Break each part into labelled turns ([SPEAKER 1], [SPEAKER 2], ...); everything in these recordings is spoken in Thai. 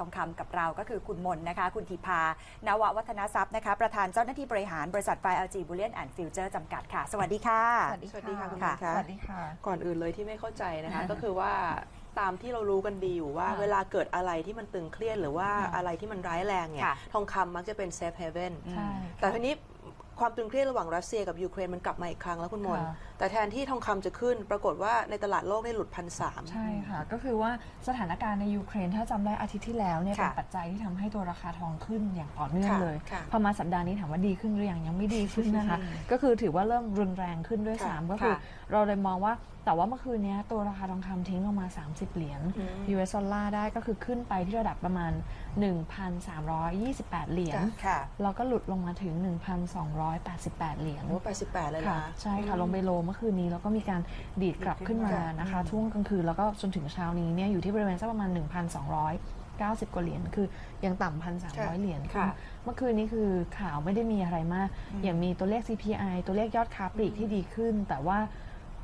[SPEAKER 1] ทองคำกับเราก็คือคุณมนนะคะ คุณธีพานววัฒนทรัพย์นะคะ ประธานเจ้าหน้าที่บริหารบริษัทไฟ LG Bullion and Future จำกัดค่ะ สวัสดีค่ะ
[SPEAKER 2] สวัสดี
[SPEAKER 3] สวัสดีค่ะคุณ
[SPEAKER 1] ค่ะ
[SPEAKER 3] มนต์คะ
[SPEAKER 2] สวัสดีค่ะ
[SPEAKER 3] ก่อนอื่นเลยที่ไม่เข้าใจนะคะ ก็คือว่าตามที่เรารู้กันดีอยู่ว่า
[SPEAKER 2] ค่ะ
[SPEAKER 3] เวลาเกิดอะไรที่มันตึงเครียดหรือว่า
[SPEAKER 2] ค่ะ
[SPEAKER 3] อะไรที่มันร้ายแรงเนี่ย
[SPEAKER 1] ค่ะ
[SPEAKER 3] ทองคำมักจะเป็นเซฟเฮเว่น
[SPEAKER 2] ใช่
[SPEAKER 3] แต่ทีนี้ ความตึงเครียดระหว่างรัสเซียกับยูเครนมันกลับมาอีกครั้งแล้วคุณมนต์
[SPEAKER 2] ค่ะ
[SPEAKER 3] แต่แทนที่ทองคำจะขึ้น ปรากฏว่าในตลาดโลกได้หลุดพันสาม
[SPEAKER 2] ใช่ค่ะ ก็คือว่าสถานการณ์ในยูเครนถ้าจำได้อาทิตย์ที่แล้วเนี่ย
[SPEAKER 1] ค่ะ
[SPEAKER 2] เป็นปัจจัยที่ทำให้ตัวราคาทองขึ้นอย่างต่อเนื่อง
[SPEAKER 3] ค่ะ
[SPEAKER 2] เลย
[SPEAKER 3] ค่ะ
[SPEAKER 2] พอมาสัปดาห์นี้ถามว่าดีขึ้นหรือยังยังไม่ดีขึ้นนะคะ ก็คือถือว่าเริ่มรุนแรงขึ้นด้วย
[SPEAKER 3] ค่ะ
[SPEAKER 2] ซ้ำก็คือ
[SPEAKER 1] ค่ะ
[SPEAKER 2] เราเลยมองว่าแต่ว่าเมื่อคืนเนี้ยตัวราคาทองคำทิ้งลงมา 30 เหรียญ
[SPEAKER 3] อืม
[SPEAKER 2] US ดอลลาร์ได้ก็คือขึ้นไปที่ระดับประมาณ 1,328 เหรียญ
[SPEAKER 1] ค่ะ
[SPEAKER 2] แล้วก็หลุดลงมาถึง 1,288 เหรียญ
[SPEAKER 3] โอ้แปดสิบแปดเลย
[SPEAKER 2] ค่ะ
[SPEAKER 3] นะ
[SPEAKER 2] ใช่ค่ะ ลงไปโลเมื่อคืนนี้แล้วก็มีการดีดกลับขึ้นมา
[SPEAKER 3] ค่ะ
[SPEAKER 2] นะคะ ช่วงกลางคืนแล้วก็จนถึงเช้านี้เนี่ยอยู่ที่บริเวณสักประมาณ 1,290 กว่าเหรียญ คือยังต่ำพันสามร้อยเหรียญ
[SPEAKER 3] ค่ะ
[SPEAKER 2] เมื่อคืนนี้คือข่าวไม่ได้มีอะไรมาก อย่างมีตัวเลข CPI ตัวเลขยอดค้าปลีกที่ดีขึ้น แต่ว่า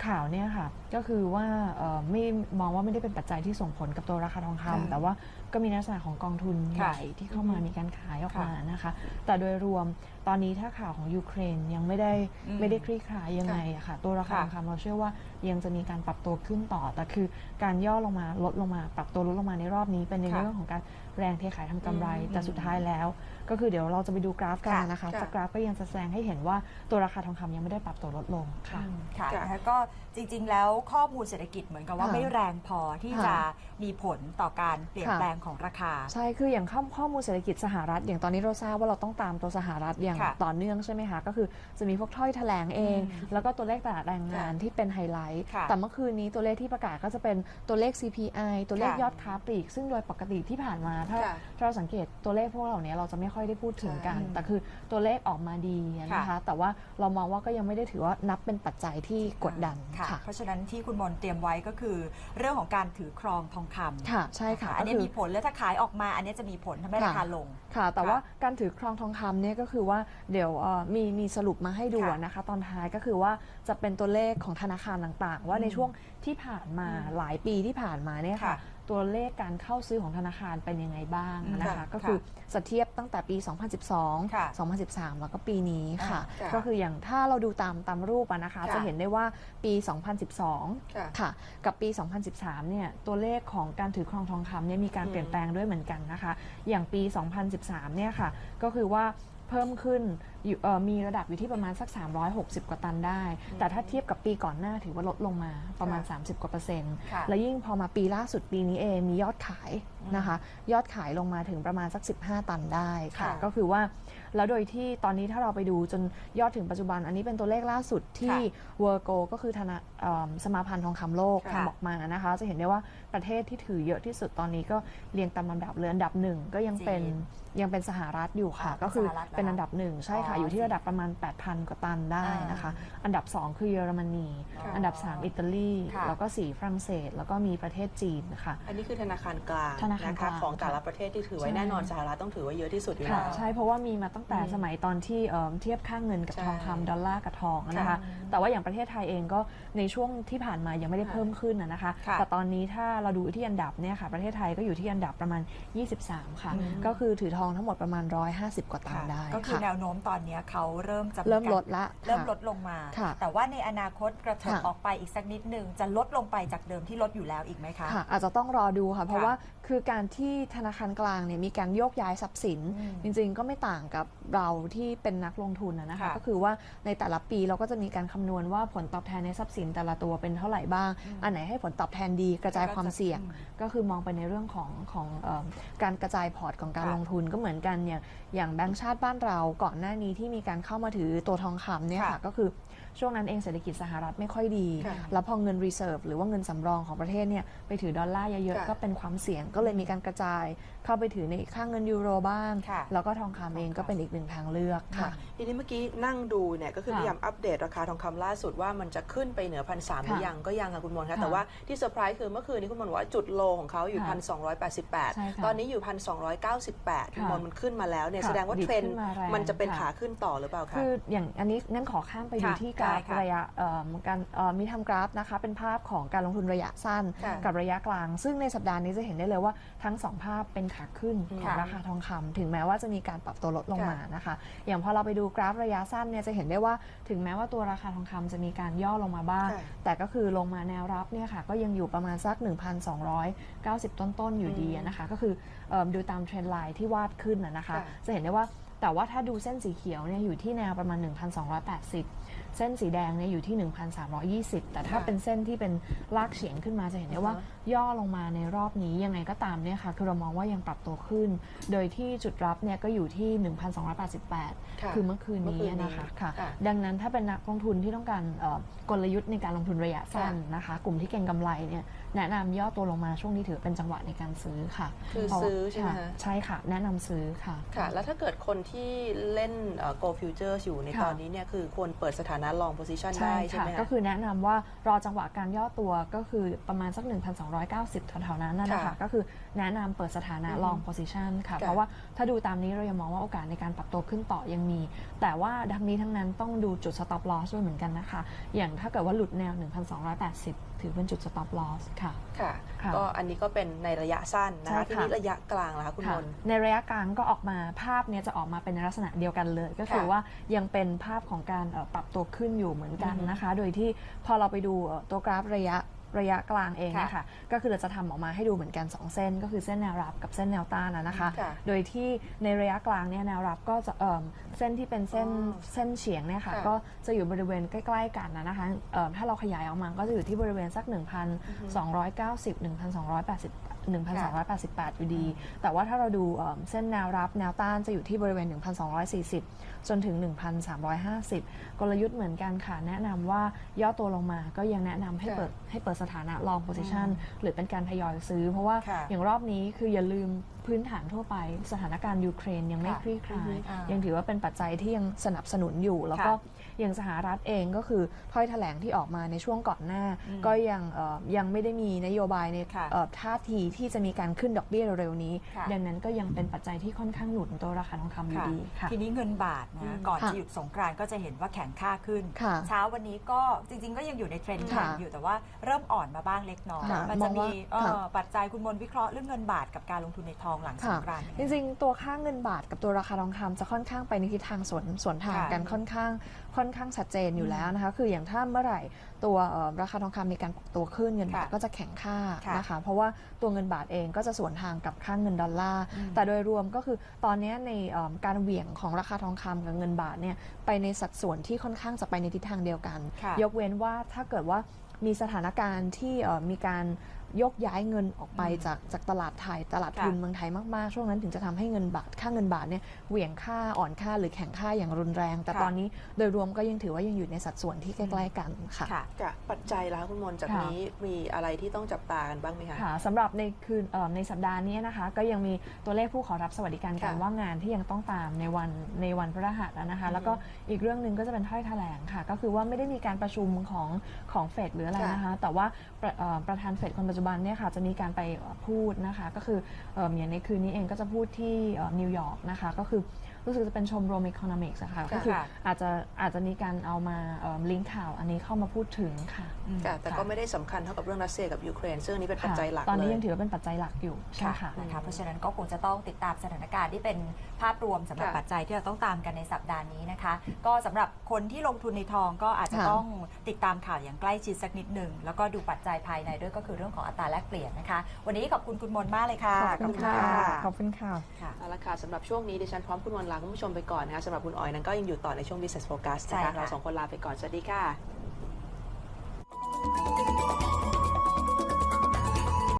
[SPEAKER 2] ข่าวเนี่ยค่ะก็คือว่าเอ่อไม่มองว่าไม่ได้เป็นปัจจัยที่ส่งผลกับตัวราคาทอง
[SPEAKER 3] ค่ะ
[SPEAKER 2] คำแต่ว่าก็มีลักษณะของกองทุนให
[SPEAKER 1] ค่ะ
[SPEAKER 2] ญ่ที่เข้ามามีการขายออก
[SPEAKER 1] ค่ะ
[SPEAKER 2] มานะคะ แต่โดยรวมตอนนี้ถ้าข่าวของยูเครนยังไม่ได้
[SPEAKER 1] อืม
[SPEAKER 2] ไม่ได้คลี่คลายยังไงอะค่ะตัวราคาทองคำเราเชื่อว่ายังจะมีการปรับตัวขึ้นต่อ แต่คือการย่อลงมาลดลงมา ปรับตัวลดลงมาในรอบนี้เป็นใน
[SPEAKER 1] ค่ะ
[SPEAKER 2] เรื่องของการแรงเทขายทำกำไร
[SPEAKER 3] อืม
[SPEAKER 2] แต่สุดท้ายแล้ว ก็คือเดี๋ยวเราจะไปดูกราฟกัน
[SPEAKER 1] ค่ะ
[SPEAKER 2] นะคะ
[SPEAKER 3] ค่ะ
[SPEAKER 2] จากกราฟก็ยังจะแสดงให้เห็นว่าตัวราคาทองคำยังไม่ได้ปรับตัวลดลงค่ะ
[SPEAKER 1] ค่ะ
[SPEAKER 3] ค่ะ
[SPEAKER 1] นะคะก็จริงๆ แล้วข้อมูลเศรษฐกิจเหมือนกับว่า
[SPEAKER 2] ค่ะ
[SPEAKER 1] ไม่แรงพอที่
[SPEAKER 2] ค่ะ
[SPEAKER 1] จะมีผลต่อการเปลี่ยน
[SPEAKER 2] ค่ะ
[SPEAKER 1] แปลงของราคา
[SPEAKER 2] ใช่ คืออย่างข้อข้อมูลเศรษฐกิจสหรัฐ อย่างตอนนี้เราทราบว่าเราต้องตามตัวสหรัฐอย่าง
[SPEAKER 1] ค่ะ
[SPEAKER 2] ต่อเนื่องใช่ไหมคะ ก็คือจะมีพวกถ้อยแถลงเอง
[SPEAKER 1] อืม
[SPEAKER 2] แล้วก็ตัวเลขตลาดแรงงาน
[SPEAKER 3] ค่ะ
[SPEAKER 2] ที่เป็นไฮไลท์
[SPEAKER 1] ค่ะ
[SPEAKER 2] แต่เมื่อคืนนี้ตัวเลขที่ประกาศก็จะเป็นตัวเลข CPI ตัวเลข
[SPEAKER 1] ค่ะ
[SPEAKER 2] ยอดค้าปลีก ซึ่งโดยปกติที่ผ่านมา ถ้า
[SPEAKER 3] ค่ะ
[SPEAKER 2] ถ้าเราสังเกตตัวเลขพวกเหล่านี้เราจะไม่ค่อยได้พูดถึงกัน
[SPEAKER 3] ใช่
[SPEAKER 2] แต่คือตัวเลขออกมาดีนะคะ
[SPEAKER 1] ค่ะ
[SPEAKER 2] แต่ว่าเรามองว่าก็ยังไม่ได้ถือว่านับเป็นปัจจัยที่กดดัน
[SPEAKER 1] ค่ะ
[SPEAKER 2] ค่ะ
[SPEAKER 1] เพราะฉะนั้นที่คุณมนต์เตรียมไว้ก็คือเรื่องของการถือครองทองคำ
[SPEAKER 2] ค่ะใช่ค่ะ
[SPEAKER 1] อันนี้
[SPEAKER 2] ก็คื
[SPEAKER 1] มีผลแล้วถ้าขายออกมา อันนี้จะมีผลทำให้ราคาลง
[SPEAKER 2] ค่ะ แต่
[SPEAKER 1] ค่ะ
[SPEAKER 2] ว่าการถือครองทองคำเนี่ยก็คือว่าเดี๋ยวเอ่อมีมีสรุปมาให้ดู
[SPEAKER 1] ค่ะ
[SPEAKER 2] นะคะ ตอนท้ายก็คือว่าจะเป็นตัวเลขของธนาคารต่างๆ ว่าใน
[SPEAKER 1] อืม
[SPEAKER 2] ช่วงที่ผ่านมาหลายปีที่ผ่านมาเนี่ยค่ะ
[SPEAKER 1] ค่ะ
[SPEAKER 2] ตัวเลขการเข้าซื้อของธนาคารเป็นยังไงบ้างนะคะ
[SPEAKER 3] ค่ะ
[SPEAKER 2] ก็คือจะเทียบตั้งแต่ปี 2012
[SPEAKER 1] ค่ะ
[SPEAKER 2] 2013 แล้วก็ปีนี้ค่ะ
[SPEAKER 3] ค่ะ
[SPEAKER 2] ก็คืออย่างถ้าเราดูตามตามรูปอะนะคะ
[SPEAKER 3] ค่ะ
[SPEAKER 2] จะเห็นได้ว่าปี
[SPEAKER 3] ค่ะ
[SPEAKER 2] 2012 ค่ะ กับปี 2013 เนี่ยตัวเลขของการถือครองทองคำเนี่ยมีการ
[SPEAKER 3] อืม
[SPEAKER 2] เปลี่ยนแปลงด้วยเหมือนกันนะคะ อย่างปี 2013 เนี่ยค่ะ ก็คือว่าเพิ่มขึ้น อยู่เอ่อมีระดับอยู่ที่ประมาณสัก 360 กว่าตันได้ แต่ถ้าเทียบกับปีก่อนหน้าถือว่าลดลงมาประมาณ
[SPEAKER 3] ค่ะ
[SPEAKER 2] 30 กว่าเปอร์เซ็นต์
[SPEAKER 1] ค่ะ
[SPEAKER 2] และยิ่งพอมาปีล่าสุดปีนี้เองมียอดขายนะคะ ยอดขายลงมาถึงประมาณสัก 15 ตันได้ค่ะ
[SPEAKER 3] ค่ะ
[SPEAKER 2] ก็คือว่า แล้วโดยที่ตอนนี้ถ้าเราไปดูจนยอดถึงปัจจุบัน อันนี้เป็นตัวเลขล่าสุดที่
[SPEAKER 1] ค่ะ
[SPEAKER 2] เวอร์โกก็คือธนาเอิ่มสมาพันธ์ทองคำโลก
[SPEAKER 3] ค่ะ
[SPEAKER 2] ทำออกมานะคะ จะเห็นได้ว่าประเทศที่ถือเยอะที่สุดตอนนี้ก็เรียงตามลำดับเลยอันดับหนึ่งก็ยังเป็น
[SPEAKER 1] จีน
[SPEAKER 2] ยังเป็นสหรัฐอยู่ค่ะ
[SPEAKER 1] อ๋อ
[SPEAKER 2] ก็คือ
[SPEAKER 1] สหรัฐเหรอ
[SPEAKER 2] เป็นอันดับหนึ่งใช่ค่ะ
[SPEAKER 1] อ๋อ
[SPEAKER 2] อ
[SPEAKER 1] อยู่
[SPEAKER 2] ที่ระดับประมาณ 8,000 กว่าตันได้นะคะ
[SPEAKER 1] อ่า
[SPEAKER 2] อันดับ 2 คือเยอรมนี
[SPEAKER 3] ค่ะ
[SPEAKER 2] อันดับ 3 อิตาลี
[SPEAKER 1] ค่ะ
[SPEAKER 2] แล้วก็ 4 ฝรั่งเศส แล้วก็มีประเทศจีนนะคะ
[SPEAKER 3] อันนี้คือธนาคารกลาง
[SPEAKER 2] ธนาคารกลางะะ
[SPEAKER 3] ของแต่ละประเทศที่ถือไว้
[SPEAKER 2] ใช่
[SPEAKER 3] แน่นอนสหรัฐต้องถือไว้เยอะที่สุดอยู่
[SPEAKER 2] ค่ะ
[SPEAKER 3] แล้ว
[SPEAKER 2] ใช่เพราะว่ามีมาตั้งแต่
[SPEAKER 3] อืม
[SPEAKER 2] สมัยตอนที่เอิ่มเทียบค่าเงินกับ
[SPEAKER 3] ใช่
[SPEAKER 2] ทองคำดอลลาร์กับทองนะคะ
[SPEAKER 3] ค่ะ
[SPEAKER 2] แต่ว่าอย่างประเทศไทยเองก็ในช่วงที่ผ่านมายังไม่ได้
[SPEAKER 3] ค่ะ
[SPEAKER 2] เพิ่มขึ้นนะนะคะ
[SPEAKER 1] ค่ะ
[SPEAKER 2] แต่ตอนนี้ถ้าเราดูที่อันดับเนี่ยค่ะประเทศไทยก็อยู่ที่อันดับประมาณ 23 ค่ะ
[SPEAKER 3] อืม
[SPEAKER 2] ก็คือถือทองทั้งหมดประมาณ 150 กว่าตัน
[SPEAKER 1] ค่ะ
[SPEAKER 2] ได้
[SPEAKER 1] ก็คือ
[SPEAKER 2] ค่ะ
[SPEAKER 1] แนวโน้มตอนนี้เขาเริ่มจะ
[SPEAKER 2] เริ่ม
[SPEAKER 1] การ
[SPEAKER 2] ลดละ
[SPEAKER 1] เริ่ม
[SPEAKER 2] ค่ะ
[SPEAKER 1] ลดลงมา
[SPEAKER 2] ค่ะ
[SPEAKER 1] แต่ว่าในอนาคตกระเถิบ
[SPEAKER 2] ค่ะ
[SPEAKER 1] ออกไปอีกสักนิดนึง จะลดลงไปจากเดิมที่ลดอยู่แล้วอีกไหมคะ
[SPEAKER 2] ค่ะอาจจะต้องรอดูค่ะ เพราะ
[SPEAKER 1] ค่ะ
[SPEAKER 2] ว่าคือการที่ธนาคารกลางเนี่ยมีการโยกย้ายทรัพย์สิน
[SPEAKER 1] อืม
[SPEAKER 2] จริงๆ ก็ไม่ต่างกับเราที่เป็นนักลงทุนนะนะคะ
[SPEAKER 1] ค่ะ
[SPEAKER 2] ก็คือว่าในแต่ละปีเราก็จะมีการคำนวณว่าผลตอบแทนในทรัพย์สินแต่ละตัวเป็นเท่าไหร่บ้าง อันไหนให้ผลตอบแทนดีกระจายความเสี่ยง ก็คือมองไปในเรื่องของของเออการกระจายพอร์ตของการ
[SPEAKER 1] ค่ะ
[SPEAKER 2] ลงทุนก็เหมือนกันอย่างอย่างแบงก์ชาติบ้านเราก่อนหน้านี้ที่มีการเข้ามาถือตัวทองคำเนี่ย
[SPEAKER 1] ค่ะ
[SPEAKER 2] ค่ะก็คือช่วงนั้นเองเศรษฐกิจสหรัฐไม่ค่อยดี
[SPEAKER 3] ค่ะ
[SPEAKER 2] แล้วพอเงินรีเซิร์ฟหรือว่าเงินสำรองของประเทศเนี่ยไปถือดอลลาร์เยอะ
[SPEAKER 3] ค่ะ
[SPEAKER 2] ๆก็เป็นความเสี่ยงก็เลยมีการกระจาย เข้าไปถือในค่าเงินยูโรบ้าง
[SPEAKER 1] ค่ะ
[SPEAKER 2] แล้วก็ทองคำเองก็เป็นอีกหนึ่งทางเลือก
[SPEAKER 3] ค่ะ
[SPEAKER 2] ค่ะ
[SPEAKER 3] ทีนี้เมื่อกี้นั่งดูเนี่ยก็คือ
[SPEAKER 2] ค่ะ
[SPEAKER 3] พยายามอัปเดตราคาทองคำล่าสุดว่ามันจะขึ้นไปเหนือพันสามหรือ
[SPEAKER 2] ค่ะ
[SPEAKER 3] ยังก็ยังค่ะคุณมนต์
[SPEAKER 2] ค่ะ
[SPEAKER 3] คะแต่ว่าที่เซอร์ไพรส์คือเมื่อคืนนี้คุณมนต์บอกว่าจุดโลของเขาอยู่
[SPEAKER 2] ค่ะ
[SPEAKER 3] พันสองร้อยแปดสิบแปด
[SPEAKER 2] ใช่ค่ะ
[SPEAKER 3] ตอนนี้อยู่พันสองร้อยเก้าสิบแปดคุณ
[SPEAKER 2] ค่ะ
[SPEAKER 3] มนต์มันขึ้นมาแล้วเนี่ย
[SPEAKER 2] ค่ะ
[SPEAKER 3] แสดงว่า
[SPEAKER 2] ดีด
[SPEAKER 3] เทรน
[SPEAKER 2] ขึ้
[SPEAKER 3] ด์
[SPEAKER 2] นมาแรง
[SPEAKER 3] มันจะเป็น
[SPEAKER 2] ค่ะ
[SPEAKER 3] ขาขึ้นต่อหรือเปล่าคะ
[SPEAKER 2] คืออย่างอันนี้งั้นขอข้ามไปดู
[SPEAKER 3] ค่ะ
[SPEAKER 2] ที่การราฟ
[SPEAKER 1] ได้ค่ะ
[SPEAKER 2] ระยะเอ่อการเอ่อมีทำกราฟนะคะ เป็นภาพของการลงทุนระยะสั้น
[SPEAKER 3] ค่ะ
[SPEAKER 2] กับระยะกลาง ซึ่งในสัปดาห์นี้จะเห็นได้เลยว่าทั้งสองภาพเป็นขาขึ้นของ
[SPEAKER 1] ค่ะ
[SPEAKER 2] ราคาทองคำถึงแม้ว่าจะมีการปรับตัวลดลง
[SPEAKER 3] ค่ะ
[SPEAKER 2] มานะคะ อย่างพอเราไปดูกราฟระยะสั้นเนี่ยจะเห็นได้ว่าถึงแม้ว่าตัวราคาทองคำจะมีการย่อลงมาบ้าง
[SPEAKER 3] ค่ะ
[SPEAKER 2] แต่ก็คือลงมาแนวรับเนี่ยค่ะก็ยังอยู่ประมาณสัก 1,290 ต้นๆอยู่ดีอะนะคะ ก็คือเอิ่มดูตามเทรนด์ไลน์ที่วาดขึ้นนะนะคะ
[SPEAKER 3] ค่ะ
[SPEAKER 2] จะเห็นได้ว่าแต่ว่าถ้าดูเส้นสีเขียวเนี่ยอยู่ที่แนวประมาณ 1,280 เส้นสีแดงเนี่ยอยู่ที่ 1,320 แต่ถ้า
[SPEAKER 3] ค่ะ
[SPEAKER 2] เป็นเส้นที่เป็นลากเฉียงขึ้นมาจะเห็นได้ว่า
[SPEAKER 3] อ่าฮะ
[SPEAKER 2] ย่อลงมาในรอบนี้ยังไงก็ตามเนี่ยค่ะคือเรามองว่ายังปรับตัวขึ้น โดยที่จุดรับเนี่ยก็อยู่ที่ 1,288
[SPEAKER 3] ค่ะ
[SPEAKER 2] คือเมื่อคืน
[SPEAKER 3] เมื่อ
[SPEAKER 2] นี้
[SPEAKER 3] คืนนี้
[SPEAKER 2] นะคะค่ะ
[SPEAKER 3] ค่ะ
[SPEAKER 2] ดังนั้นถ้าเป็นนักลงทุนที่ต้องการเอ่อกลยุทธ์ในการลงทุนระยะสั้นนะคะ กลุ่มที่เก่งกำไรเนี่ยแนะนำย่อตัวลงมาช่วงนี้ถือเป็นจังหวะในการซื้อค่ะ
[SPEAKER 3] คือ
[SPEAKER 2] เพราะ
[SPEAKER 3] ซื้อใช่ไหม
[SPEAKER 2] ค่ะ
[SPEAKER 3] คะ
[SPEAKER 2] ใช่ค่ะ แนะนำซื้อค่ะ
[SPEAKER 3] ค่ะ แล้วถ้าเกิดคนที่เล่นเอ่อ Go Futures อยู่ใน
[SPEAKER 2] ค่ะ
[SPEAKER 3] ตอนนี้เนี่ยคือควรเปิดสถานะ long position
[SPEAKER 2] ใช่
[SPEAKER 3] ได้ใช่
[SPEAKER 2] ค่ะ
[SPEAKER 3] ไหมคะ
[SPEAKER 2] ก็คือแนะนำว่ารอจังหวะการย่อตัวก็คือประมาณสัก 1,290แถวๆนั้นนั่นนะคะ
[SPEAKER 3] ค่ะ
[SPEAKER 2] ก็คือแนะนำเปิดสถานะ
[SPEAKER 3] อือฮึ
[SPEAKER 2] long position ค่ะ
[SPEAKER 3] ค่ะ
[SPEAKER 2] เพราะว่าถ้าดูตามนี้เรายังมองว่าโอกาสในการปรับตัวขึ้นต่อยังมี แต่ว่าทั้งนี้ทั้งนั้นต้องดูจุด stop loss ด้วยเหมือนกันนะคะ อย่างถ้าเกิดว่าหลุดแนว 1,280ถือเป็นจุด stop loss ค่ะ
[SPEAKER 3] ค่ะ
[SPEAKER 2] ค่ะ
[SPEAKER 3] ก็อันนี้ก็เป็นในระยะสั้นนะ
[SPEAKER 2] ใช่
[SPEAKER 3] คะ
[SPEAKER 2] ค่ะ
[SPEAKER 3] ทีนี้ระยะกลางล่ะคะคุณม
[SPEAKER 2] ค่ะ
[SPEAKER 3] นต์
[SPEAKER 2] ในระยะกลางก็ออกมาภาพเนี้ยจะออกมาเป็นในลักษณะเดียวกันเลย ก็คือ
[SPEAKER 3] ค่ะ
[SPEAKER 2] ว่ายังเป็นภาพของการเอ่อปรับตัวขึ้นอยู่เหมือนกัน
[SPEAKER 3] อือฮึ
[SPEAKER 2] นะคะ โดยที่พอเราไปดูเอ่อตัวกราฟระยะ ระยะกลางเอง
[SPEAKER 1] ค่ะ
[SPEAKER 2] นะคะก็คือเราจะทำออกมาให้ดูเหมือนกัน 2 เส้น ก็คือเส้นแนวรับกับเส้นแนวต้านนะนะคะ
[SPEAKER 3] ค่ะ
[SPEAKER 2] โดยที่ในระยะกลางเนี่ยแนวรับก็จะเอิ่มเส้นที่เป็นเส้น
[SPEAKER 3] อ๋อ
[SPEAKER 2] เส้นเฉียงเนี่ยค่ะ
[SPEAKER 3] ค่ะ
[SPEAKER 2] ก็จะอยู่บริเวณใกล้ ๆ กันนะนะคะเอิ่มถ้าเราขยายออกมาก็จะอยู่ที่บริเวณสัก 1,290 1,280 1,288 อยู่ดี แต่ว่าถ้าเราดูเอิ่มเส้นแนวรับแนวต้านจะอยู่ที่บริเวณ 1,240 จนถึง 1,350 กลยุทธ์เหมือนกันค่ะ แนะนำว่าย่อตัวลงมาก็ยังแนะนำให้
[SPEAKER 3] ค่ะ
[SPEAKER 2] เปิดให้เปิดสถานะ long position หรือเป็นการทยอยซื้อ เพราะว่า
[SPEAKER 1] ค่ะ
[SPEAKER 2] อย่างรอบนี้คืออย่าลืมพื้นฐานทั่วไปสถานการณ์ยูเครนยังไม่
[SPEAKER 1] ค่ะ
[SPEAKER 2] คลี่คลาย
[SPEAKER 1] อ่ายั
[SPEAKER 2] ยังถือว่าเป็นปัจจัยที่ยังสนับสนุนอยู่ แล้วก็
[SPEAKER 1] ค่ะ
[SPEAKER 2] อย่างสหรัฐเองก็คือถ้อยแถลงที่ออกมาในช่วงก่อนหน้า
[SPEAKER 1] อืม
[SPEAKER 2] ก็ยังเอ่อยังไม่ได้มีนโยบายใน
[SPEAKER 1] ค่ะ
[SPEAKER 2] เอ่อท่าทีที่จะมีการขึ้นดอกเบี้ยเร็วๆนี้
[SPEAKER 1] ค่ะ
[SPEAKER 2] ดังนั้นก็ยังเป็นปัจจัยที่ค่อนข้างหนุนตัวราคาทองคำอยู่
[SPEAKER 1] ค่ะ
[SPEAKER 2] ดีค่ะ
[SPEAKER 1] ทีนี้เงินบาท
[SPEAKER 3] อื
[SPEAKER 1] นะ
[SPEAKER 3] ม
[SPEAKER 1] ก่อน
[SPEAKER 2] ค่ะ
[SPEAKER 1] จะหยุดสงกรานต์ก็จะเห็นว่าแข็งค่าขึ้น
[SPEAKER 2] ค่ะ
[SPEAKER 1] เช้าวันนี้ก็จริง ๆ ก็ยังอยู่ในเทรนด์แข็ง
[SPEAKER 2] ค่ะ
[SPEAKER 1] อยู่แต่ว่าเริ่มอ่อนมาบ้างเล็กน้อย
[SPEAKER 2] ค่ะ
[SPEAKER 1] มันจะ
[SPEAKER 2] มอง
[SPEAKER 1] มี
[SPEAKER 2] ว่า
[SPEAKER 1] เอ่อ
[SPEAKER 2] ค่ะ
[SPEAKER 1] ปัจจัยคุณมนต์วิเคราะห์เรื่องเงินบาทกับการลงทุนในทองหลังส
[SPEAKER 2] ค่ะ
[SPEAKER 1] งกรานต์
[SPEAKER 2] จริงๆ ตัวค่าเงินบาทกับตัวราคาทองคำจะค่อนข้างไปในทิศทางสวนสวนทาง
[SPEAKER 1] ค่ะ
[SPEAKER 2] กันค่อนข้างค่อนข้างชัดเจนอยู่แล้วนะคะ คืออย่างถ้าเมื่อไหร่ตัวเอ่อราคาทองคำมีการปรับตัวขึ้นเงินบาท
[SPEAKER 1] ค่ะ
[SPEAKER 2] ก็จะแข็งค่า
[SPEAKER 1] ค่ะ
[SPEAKER 2] นะคะ เพราะว่าตัวเงินบาทเองก็จะสวนทางกับค่าเงินดอลลาร์
[SPEAKER 1] อืม
[SPEAKER 2] แต่โดยรวมก็คือตอนนี้ในเอิ่มการเหวี่ยงของราคาทองคำกับเงินบาทเนี่ยไปในสัดส่วนที่ค่อนข้างจะไปในทิศทางเดียวกัน
[SPEAKER 1] ค่ะ
[SPEAKER 2] ยกเว้นว่าถ้าเกิดว่ามีสถานการณ์ที่เอ่อมีการ ยกย้ายเงินออกไป
[SPEAKER 1] อืม
[SPEAKER 2] จากจากตลาดไทย ตลาด
[SPEAKER 1] ค่ะ
[SPEAKER 2] ทุนเมืองไทยมากๆ ช่วงนั้นถึงจะทำให้เงินบาทค่าเงินบาทเนี่ยเหวี่ยงค่าอ่อนค่าหรือแข็งค่าอย่างรุนแรง แต่
[SPEAKER 1] ค่ะ
[SPEAKER 2] ตอนนี้โดยรวมก็ยังถือว่ายังอยู่ในสัดส่วนที่ใกล้ๆกันค่ะ
[SPEAKER 1] ค่ะ
[SPEAKER 3] ค่ะปัจจัยล่ะคะคุณมนต์จาก
[SPEAKER 2] ค่ะ
[SPEAKER 3] นี้มีอะไรที่ต้องจับตากันบ้างไหมคะ
[SPEAKER 2] ค่ะสำหรับในคืนเอ่อในสัปดาห์นี้นะคะ ก็ยังมีตัวเลขผู้ขอรับสวัสดิการการ
[SPEAKER 3] ค่ะ
[SPEAKER 2] ว่างงานที่ยังต้องตามในวันในวันพฤหัสนะคะ
[SPEAKER 3] อือฮึ
[SPEAKER 2] แล้วก็อีกเรื่องหนึ่งก็จะเป็นถ้อยแถลงค่ะ ก็คือว่าไม่ได้มีการประชุมของของเฟดหรืออะไร
[SPEAKER 3] ค่ะ
[SPEAKER 2] นะคะ แต่ว่าประเอ่อประธานเฟดคนปัจจุบันเนี่ยค่ะจะมีการไปพูดนะคะก็คือเอ่ออย่างในคืนนี้เองก็จะพูดที่นิวยอร์กนะคะก็คือ รู้สึกจะเป็นชมรม Economics อะค่ะก็คือ
[SPEAKER 1] ค่ะ
[SPEAKER 2] อาจจะอาจจะมีการเอามาลิงก์ข่าวอันนี้เข้ามาพูดถึงค่ะ
[SPEAKER 1] อืม
[SPEAKER 3] ค่ะแต่ก็ไม่ได้สำคัญเท่ากับเรื่องรัสเซียกับยูเครนซึ่งอันนี้เป็นปัจจัยหลัก
[SPEAKER 2] ตอนนี้
[SPEAKER 3] เลย
[SPEAKER 2] ยังถือว่าเป็นปัจจัยหลักอยู่ใช่
[SPEAKER 1] ค่ะ
[SPEAKER 2] ค่ะ
[SPEAKER 1] นะคะเพราะฉะนั้นก็คงจะต้องติดตามสถานการณ์ที่เป็นภาพรวมสำหรับ
[SPEAKER 3] ค่ะ
[SPEAKER 1] ปัจจัยที่เราต้องตามกันในสัปดาห์นี้นะคะ ก็สำหรับคนที่ลงทุนในทองก็อาจจะ
[SPEAKER 2] ค่ะ
[SPEAKER 1] ต้องติดตามข่าวอย่างใกล้ชิดสักนิดหนึ่งแล้วก็ดูปัจจัยภายในด้วยก็คือเรื่องของอัตราแลกเปลี่ยนนะคะ วันนี้ขอบคุณคุณมนต์มากเลยค่ะ
[SPEAKER 2] ขอบคุณค่ะขอบคุณค่ะ
[SPEAKER 1] ค่ะ
[SPEAKER 3] เอาละค่ะสำหรับช่วงนี้ดิฉันพร้อมคุณวันลาาคุณผู้ชมไปก่อนนะคะสำหรับคุณออยนั้นก็ยังอยู่ต่อในช่วง Business Focus นะ
[SPEAKER 1] คะ
[SPEAKER 3] เราสองคนลาไปก่อน สวัสดีค่ะ